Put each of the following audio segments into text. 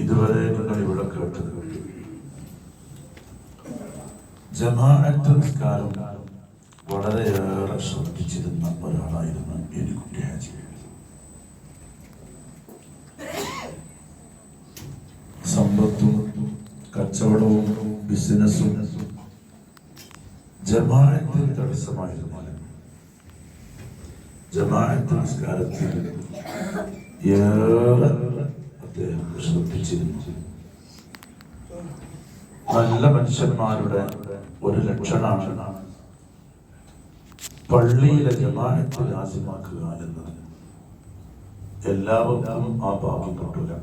ഇതുവരെ നിങ്ങൾ ഇവിടെ കേട്ടത്. ജമാഅത്ത് നിസ്കാരം വളരെയേറെ ശ്രദ്ധിച്ചിരുന്ന ഒരാളായിരുന്നു എനിക്ക് ഹാജി. സമ്പത്തും കച്ചവടവും ബിസിനസ്സും ജമാഅത്തിന് തടസ്സമായിരുന്നു ജമാഅത്ത് നിസ്കാരത്തിൽ ഏറെ അദ്ദേഹം ശ്രദ്ധിച്ചിരുന്നു. നല്ല മനുഷ്യന്മാരുടെ ഒരു ലക്ഷണമാണ് പള്ളിയിലെ ജമാഅത്ത് രാജ്യമാക്കുക എന്നത്. എല്ലാവർക്കും ആ ഭാഗ്യം കിട്ടുക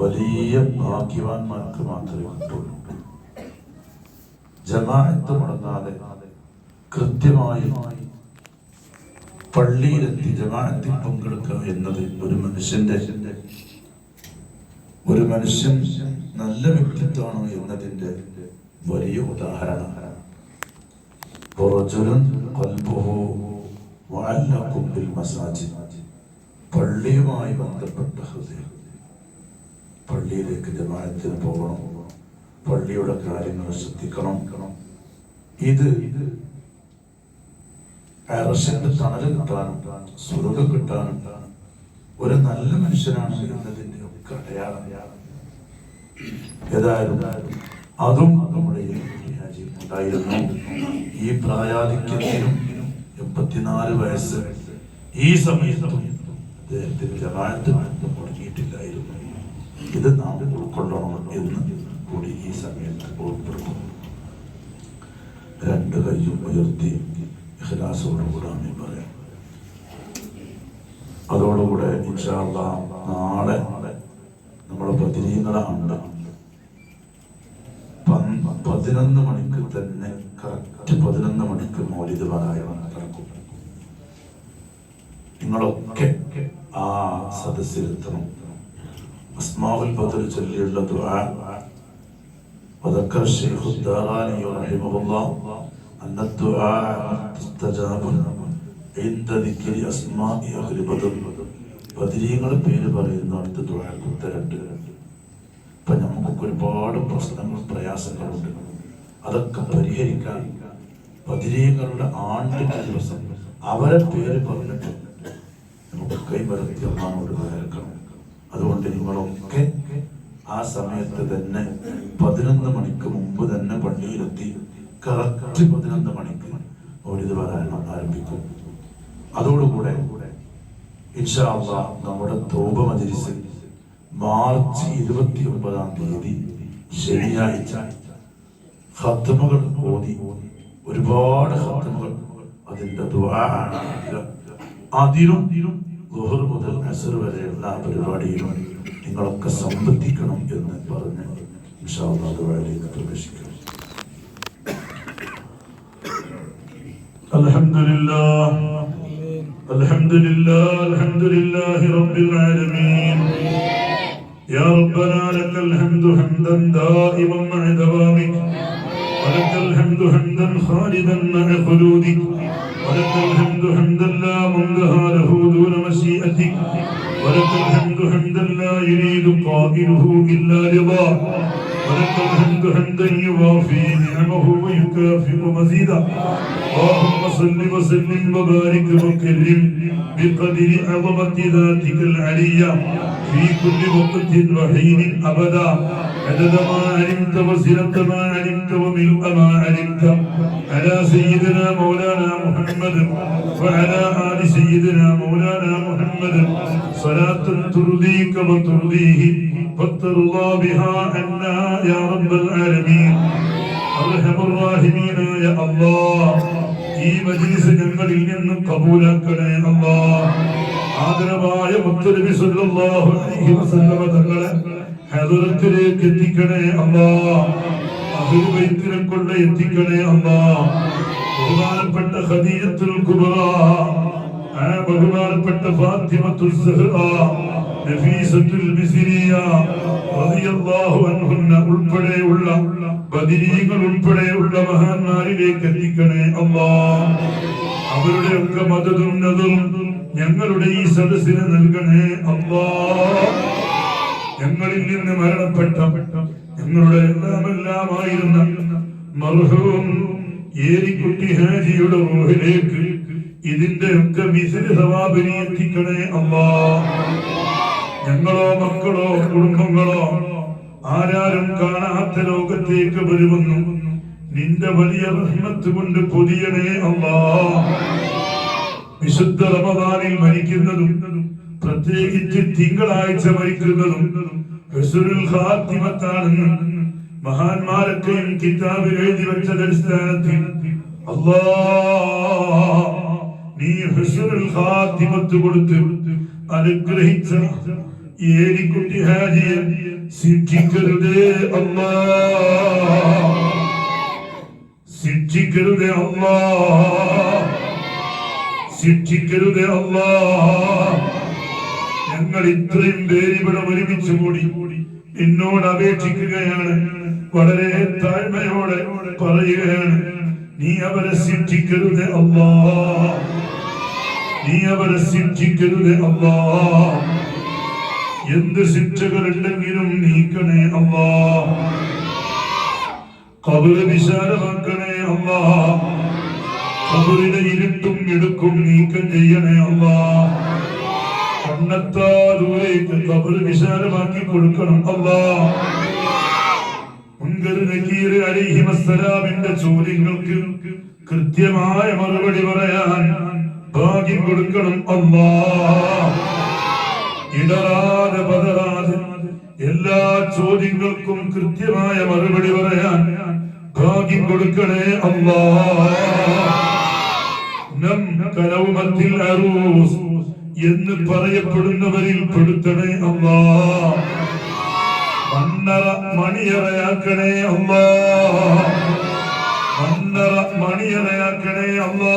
വലിയ ഭാഗ്യവാന്മാർക്ക് മാത്രമേ കിട്ടുള്ളൂ ജമാഅത്ത് മുടങ്ങാതെ കൃത്യമായി പള്ളിയിലെത്തി ജമാഅത്തിൽ പങ്കെടുക്കുക എന്നത് ഒരു മനുഷ്യന്റെ ഒരു മനുഷ്യൻ നല്ല വ്യക്തിത്വമാണോ എന്നതിന്റെ വലിയ ഉദാഹരണമാണ് പള്ളിയുമായി ബന്ധപ്പെട്ട ഹൃദയം. പള്ളിയിലേക്ക് ജമാനത്തിന് പോകണം. പള്ളിയുടെ കാര്യങ്ങൾ ശ്രദ്ധിക്കണം. ഇത് അറശന്റെ തണൽ കിട്ടാനും സ്വർഗം കിട്ടാനും ഒരു നല്ല മനുഷ്യനാണ് എന്നതിന്റെ ഒക്കെ അടയാളം ഏതായാലും അതും നമ്മുടെ രാജ്യം ഉണ്ടായിരുന്നു. ഈ പ്രായാധിക്യത്തിനും എൺപത്തിനാല് വയസ്സ് ഈ സമയത്തും അദ്ദേഹത്തിന് ജമാഅത്ത് മുടങ്ങിയിട്ടില്ലായിരുന്നു ഇത് നാം ഉൾക്കൊള്ളണം എന്ന് കൂടി ഈ സമയത്ത് ഓർപ്പെടുത്തുന്നു രണ്ട് കൈയും ഉയർത്തി ഇഖലാസോടുകൂടെ അമ്മ പറയാം. അതോടുകൂടെ ഇൻഷാല്ല നാളെ നമ്മുടെ പ്രതിനിധികളാണ് പതിനൊന്ന് മണിക്ക് തന്നെ കറക്റ്റ് പതിനൊന്ന് മണിക്ക് മൗലിക പാരായണം നടക്കും. നിങ്ങളൊക്കെ ആ സദസ്സിലെത്തണം. അസ്മാവുൽ ബദൽ ചൊല്ലിയുള്ള ദുആ. വദക്കർ ശൈഖുദ്ദാറാനി أن الدعاء مستجاب عند ذكر أسماء أهل بدر ബദരീങ്ങളെ പേര് പറയുന്ന അടുത്ത ദുആക്ക് ഉത്തരണ്ട് ഇപ്പൊ നമുക്കൊക്കെ ഒരുപാട് പ്രശ്നങ്ങളും പ്രയാസങ്ങളുണ്ട് അതൊക്കെ പരിഹരിക്കാൻ ബദരീങ്ങളുടെ ആണ്ടിന്റെ ദിവസം അവരെ പേര് പറഞ്ഞിട്ട് നമുക്ക് കൈമരത്തി അമ്മാനോട് കേൾക്കണം അതുകൊണ്ട് നിങ്ങളൊക്കെ ആ സമയത്ത് തന്നെ പതിനൊന്ന് മണിക്ക് മുമ്പ് തന്നെ പള്ളിയിലെത്തി കറക്റ്റ് പതിനൊന്ന് മണിക്ക് മൗലിദ് പാരായണം ആരംഭിക്കും. അതോടുകൂടെ ഇൻഷാ അള്ളാഹ് നമ്മുടെ തോപ മജിസ് മാർച്ച് ഇരുപത്തി ഒമ്പതാം തീയതി ശനിയാഴ്ച ഹത്തമുകൾ ഓതി ഒരുപാട് ഹത്തമുകൾ അതിന്റെ അതിരും മുതൽ അസർ വരെയുള്ള പരിപാടിയിലും നിങ്ങളൊക്കെ സംബന്ധിക്കണം എന്ന് പറഞ്ഞ് ഇൻഷാ അള്ളാഹ് الحمد لله. الحمد لله الحمد لله رب العالمين. يا ربنا لك الحمد حمدا دائما مع دوامك. ولك الحمد حمدا خالدا مع خلودك. ولك الحمد حمدا لا منتهى له دون مشيئتك. ولك الحمد حمدا لا يريد قائله إلا رضاك ولك الحمد حمدا يوافي نعمه ويكافئ مزيدا اللهم صل وسلم وبارك وكرم بقدر عظمة ذاتك العلية في كل وقت وحين أبدا عدد ما علمت وزنة ما علمت وملء ما علمت على سيدنا مولانا محمد وعلى آل سيدنا مولانا محمد صلاة ترضيك وترضيه فاترضى بها عنا يا رب العالمين أرحم الراحمين يا الله ഈ മജ്ലിസ് ഞങ്ങളിൽ നിന്ന് കബൂലാക്കണേ അല്ലാ ആദരവായ മുത്തനബി സല്ലല്ലാഹു അലൈഹി വസല്ലമ തങ്ങളെ ഹദറത്തിലേക്ക് എത്തിക്കണേ അല്ലാ അഹ്ലു ബൈത്തിനെ കൊണ്ട് എത്തിക്കണേ അല്ലാ ബഹുമാനപ്പെട്ട ഖദീജത്തുൽ കുബ്ര ആ ബഹുമാനപ്പെട്ട ഫാത്തിമത്തുൽ സഹ്റ ഉൾപ്പെടെയുള്ള ബദിരീകൾ ഉൾപ്പെടെയുള്ള മഹാന്മാരിലേക്ക് എത്തിക്കണേ അല്ലാ അവരുടെ ഒക്കെ മതതുന്നതും ഞങ്ങളുടെ ഈ സദസ്സിന് നൽകണേ അല്ലാ ഞങ്ങളിൽ നിന്ന് മരണപ്പെട്ട ഞങ്ങളുടെ എല്ലാം എല്ലാമായിരുന്ന മർഹൂം ഏരിക്കുട്ടി ഹാജിയുടെ റോഹിലേക്ക് ഇതിന്റെ ഒക്കെ മിസിൽ സവാബിനി എത്തിക്കണേ അല്ലാ ഞങ്ങളോ മക്കളോ കുടുംബങ്ങളോ ആരാരും കാണാത്ത ലോകത്തേക്ക് വരുമെന്നും നിന്റെ വലിയ റഹ്മത്ത് കൊണ്ട് പൊതിയണേ അല്ലാ വിശുദ്ധ റമദാനിൽ മരിക്കുന്നതും പ്രത്യേകിച്ച് തിങ്കളാഴ്ച മരിക്കുന്നതും മഹാന്മാരൊക്കെയും കിതാബിൽ എഴുതി വെച്ചത് അടിസ്ഥാനത്തിൽ നീ അനുഗ്രഹിച്ച ഏരിക്കുട്ടി ഹാജിയെ ശിക്ഷിക്കരുതേ അമ്മ. ശിക്ഷിക്കരുതേ അമ്മ. ശിക്ഷിക്കരുതേ അമ്മ. ഞങ്ങൾ ഇത്രയും പേര് ഇവിടെ ഒരുമിച്ച് കൂടി എന്നോട് അപേക്ഷിക്കുകയാണ്. വളരെ താഴ്മയോടെ പറയുകയാണ് നീ അവരെ സിദ്ധിക്കരുത് അമ്മ. നീ അവരെ സിദ്ധിക്കരുത് അല്ലാ എന്ത് ശിക്ഷകളുണ്ടെങ്കിലും നീക്കണേ അമ്മ കബറ് വിശാലമാക്കണേ അമ്മ കബറിലെ ഇരുട്ടും എടുക്കും നീക്കം ചെയ്യണേ അമ്മ കണ്ണത്താ ദൂരേക്ക് കബറ് വിശാലമാക്കി കൊടുക്കണം നക്കീർ അലിഹിമസ്സലാമിന്റെ ചോദ്യങ്ങൾക്ക് കൃത്യമായ മറുപടി പറയാൻ ഭാഗ്യം കൊടുക്കണം അല്ലാ ഇടറാതെ പതറാതെ എല്ലാ ചോദ്യങ്ങൾക്കും കൃത്യമായ മറുപടി പറയാൻ ഭാഗ്യം കൊടുക്കണേ അള്ളാ. അറൂസ് എന്ന് പറയപ്പെടുന്നവരിൽ പെടുത്തണേ അള്ളാ. മണ്ണറ മണിയറയാക്കണേ അല്ലാ മണ്ണറ മണിയറയാക്കണേ അല്ലാ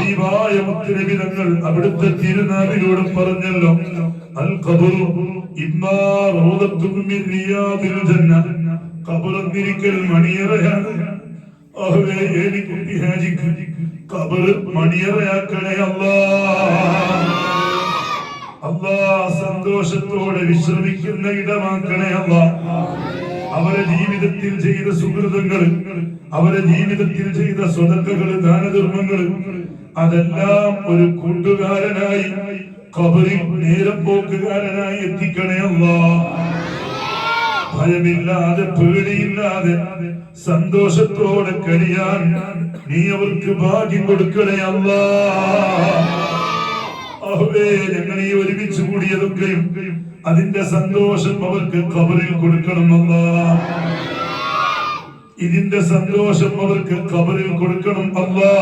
ഹബീബായ മുത്തുനബി തങ്ങൾ അവിടുത്തെ തിരുനാവിലൂടെ പറഞ്ഞല്ലോ. അൽ ഖബറു ഇമ്മാ റൗദത്തും മിൻ റിയാദിൽ ജന്ന. ഖബർ എന്നിരിക്കൽ മണിയറയാണ് കുട്ടി ഖബർ അല്ലാഹ് അല്ലാ. സന്തോഷത്തോടെ വിശ്രമിക്കുന്ന ഇടമാക്കണേ അല്ല. അവരെ ജീവിതത്തിൽ ചെയ്ത സുഹൃതങ്ങൾ അവരെ ജീവിതത്തിൽ ചെയ്ത സ്വതക്കകൾ ദാനധർമ്മങ്ങൾ അതെല്ലാം ഒരു കൂട്ടുകാരനായി കബറിൽ നേരം പോക്കുകാരനായി എത്തിക്കണേ ഭയമില്ലാതെ പേടിയില്ലാതെ സന്തോഷത്തോടെ കഴിയാൻ നീ അവർക്ക് ഭാഗ്യം കൊടുക്കണേ അമ്മ അഹ്വേ ഞങ്ങൾ ഈ ഒരുമിച്ച് കൂടിയതൊക്കെയും അതിന്റെ സന്തോഷം അവർക്ക് കബറിൽ കൊടുക്കണമെന്ന ഇതിന്റെ സന്തോഷം അവർക്ക് കബറിൽ കൊടുക്കണം അല്ലാ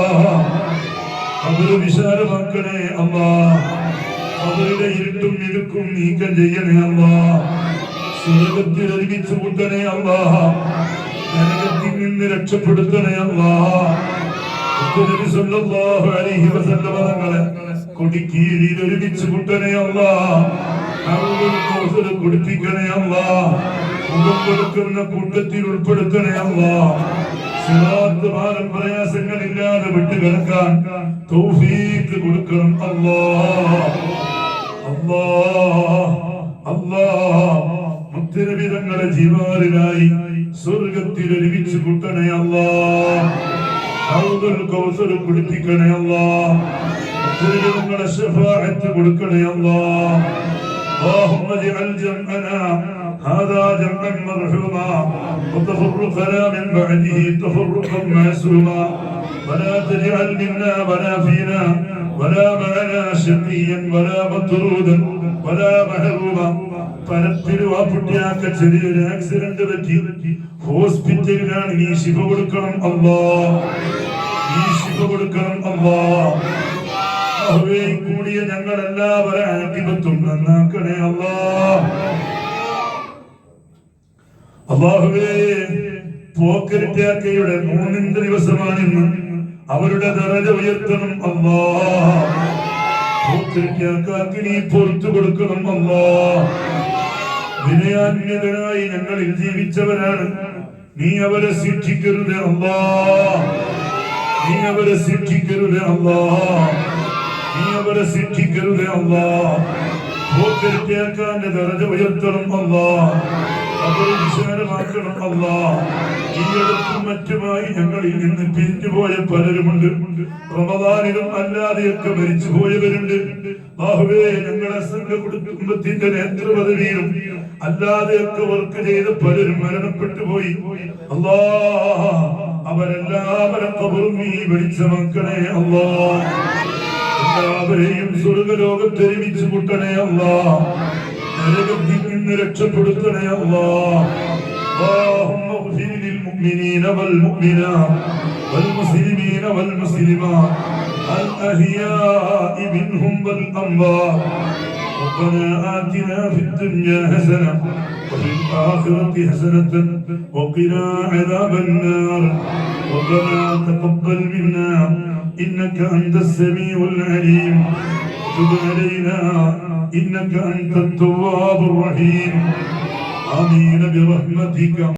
കബറ് വിശാലമാക്കണേ അമ്മ. അവരുടെ ഇരുട്ടും ഇരുക്കും നീക്കം ചെയ്യണേ അമ്മ. സ്വർഗത്തിൽ ഒരുമിച്ച് കൂട്ടണേ അമ്മ. നരകത്തിൽ നിന്ന് രക്ഷപ്പെടുത്തണേ അമ്മ. കൊടിക്കീഴിൽ ഒരുമിച്ച് കൂട്ടണേ അമ്മ. കൊടുക്കുന്ന കൂട്ടത്തിൽ ഉൾപ്പെടുത്തണേ ഭാരം പ്രയാസങ്ങളില്ലാതെ വിട്ടുകിടക്കാൻ തൗഫീഖ് കൊടുക്കണം. അല്ലാ അല്ലാ അല്ലാ. മുത്തരവിധങ്ങളെ ജീവാറിനായി സ്വർഗത്തിൽ ഒരുമിച്ച് കൂട്ടണേ അല്ലാ. അവസരം കൗസർ കുടിപ്പിക്കണേ അല്ലാ. മുത്തരവി തങ്ങളെ കൊടുക്കണേ അല്ലാ. اللهم اجعل جمعنا هذا جمعا مرحوما وتفرقنا من بعده تفرقا معصوما ولا تجعل منا ولا فينا ولا معنا شقيا ولا مطرودا ولا محروما പരത്തിൽ വാപ്പുട്ടിയാക്ക ചെറിയൊരു ആക്സിഡന്റ് പറ്റി ഹോസ്പിറ്റലിലാണ് നീ ശിവ കൊടുക്കണം അല്ലാ നീ ശിവ കൊടുക്കണം അല്ലാ അഹ്വേ കൂടിയ ഞങ്ങൾ എല്ലാവരും ആക്കിപത്തും നന്നാക്കണേ അല്ലാ അള്ളാഹുവേ പോക്കരിറ്റാക്കയുടെ മൂന്നിന്റെ അവരുടെ ദറജ ഉയർത്തണം അല്ലാ പോക്കരിറ്റാക്കാക്ക് നീ പൊറത്തു കൊടുക്കണം അല്ലാ വിനയാന്യതരായി ഞങ്ങളിൽ ജീവിച്ചവരാണ്. നീ അവരെ ശിക്ഷിക്കരുത് അല്ലാ നീ അവരെ ശിക്ഷിക്കരുത് അല്ലാ അവരെ ശിക്ഷിക്കരുത് അല്ലാ. പോക്കരിട്ടിയാക്കാന്റെ ദറജ ഉയർത്തണം അല്ലാ. അവരെ വിശാലമാക്കണം അല്ലാ. ഈ അടുത്തും മറ്റുമായി ഞങ്ങളിൽ നിന്ന് പിരിഞ്ഞുപോയ പലരുമുണ്ട്. പ്രമദാനിലും അല്ലാതെയൊക്കെ മരിച്ചു പോയവരുണ്ട് ബാഹുവേ ഞങ്ങളെ സംഘ കുടുംബത്തിന്റെ നേതൃപദവിയിലും അല്ലാതെയൊക്കെ വർക്ക് ചെയ്ത പലരും മരണപ്പെട്ടു പോയി. അല്ലാ അവരെല്ലാവരും നീ മക്കളെ അല്ലാ. എല്ലാവരെയും സ്വർഗലോകത്ത് ഒരുമിച്ച് മുട്ടണേ അല്ലാ നരകത്തിൽ നിന്ന് രക്ഷപ്പെടുത്തണേ അല്ലാ اللهم اغفر للمؤمنين والمؤمنات والمسلمين والمسلمات الأحياء منهم والأموات ربنا آتنا في الدنيا حسنة وفي الآخرة حسنة وقنا عذاب النار ربنا تقبل منا إنك أنت السميع العليم. تب علينا. إنك أنت التواب الرحيم. آمين برحمتك.